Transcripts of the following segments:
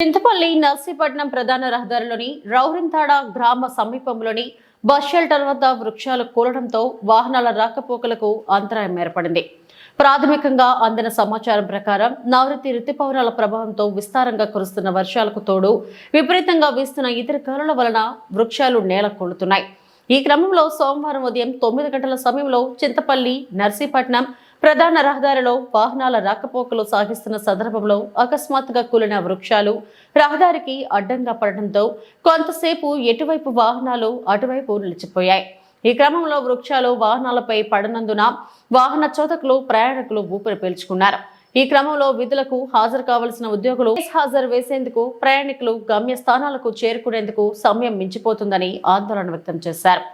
చింతపల్లి నర్సీపట్నం ప్రధాన రహదారిలోని రౌరింతాడ గ్రామ సమీపంలోని బస్ షెల్టర్ వద్ద వృక్షాలు కూలడంతో వాహనాల రాకపోకలకు అంతరాయం ఏర్పడింది. ప్రాథమికంగా అందిన సమాచారం ప్రకారం నవరతి రుతుపవనాల ప్రభావంతో విస్తారంగా కురుస్తున్న వర్షాలకు తోడు విపరీతంగా వీస్తున్న ఇతర గాలుల వలన వృక్షాలు నేల ఈ క్రమంలో సోమవారం ఉదయం తొమ్మిది గంటల సమయంలో చింతపల్లి నర్సీపట్నం ప్రధాన రహదారిలో వాహనాల రాకపోకలు సాగిస్తున్న సందర్భంలో అకస్మాత్తుగా కూలిన వృక్షాలు రహదారికి అడ్డంగా పడడంతో కొంతసేపు ఎటువైపు వాహనాలు అటువైపు నిలిచిపోయాయి. ఈ క్రమంలో వృక్షాలు వాహనాలపై పడనందున వాహన చోదకులు ప్రయాణికులు ఊపిరి పీల్చుకున్నారు. ఈ క్రమంలో విధులకు హాజరు కావలసిన ఉద్యోగులు హాజరు వేసేందుకు ప్రయాణికులు గమ్య స్థానాలకు చేరుకునేందుకు సమయం మించిపోతుందని ఆందోళన వ్యక్తం చేశారు.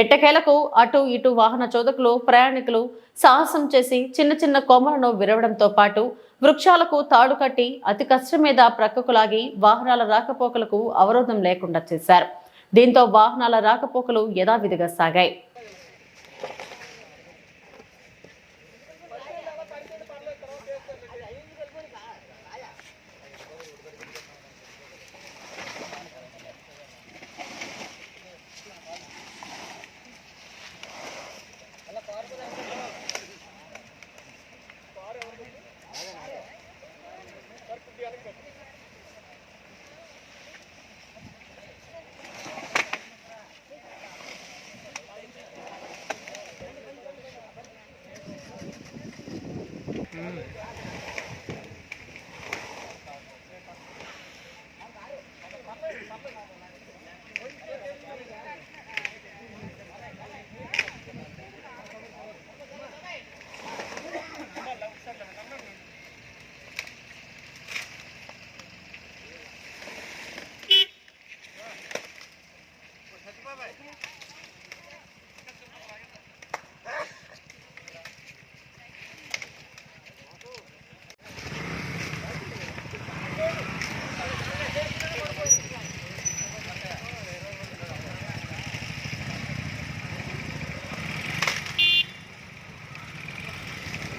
ఎట్టకేలకు అటు ఇటు వాహన చోదకులు ప్రయాణికులు సాహసం చేసి చిన్న చిన్న కొమ్మలను విరవడంతో పాటు వృక్షాలకు తాడు కట్టి అతి కష్టం మీద ప్రక్కకు లాగి వాహనాల రాకపోకలకు అవరోధం లేకుండా చేశారు. దీంతో వాహనాల రాకపోకలు యథావిధిగా సాగాయి. Bye-bye.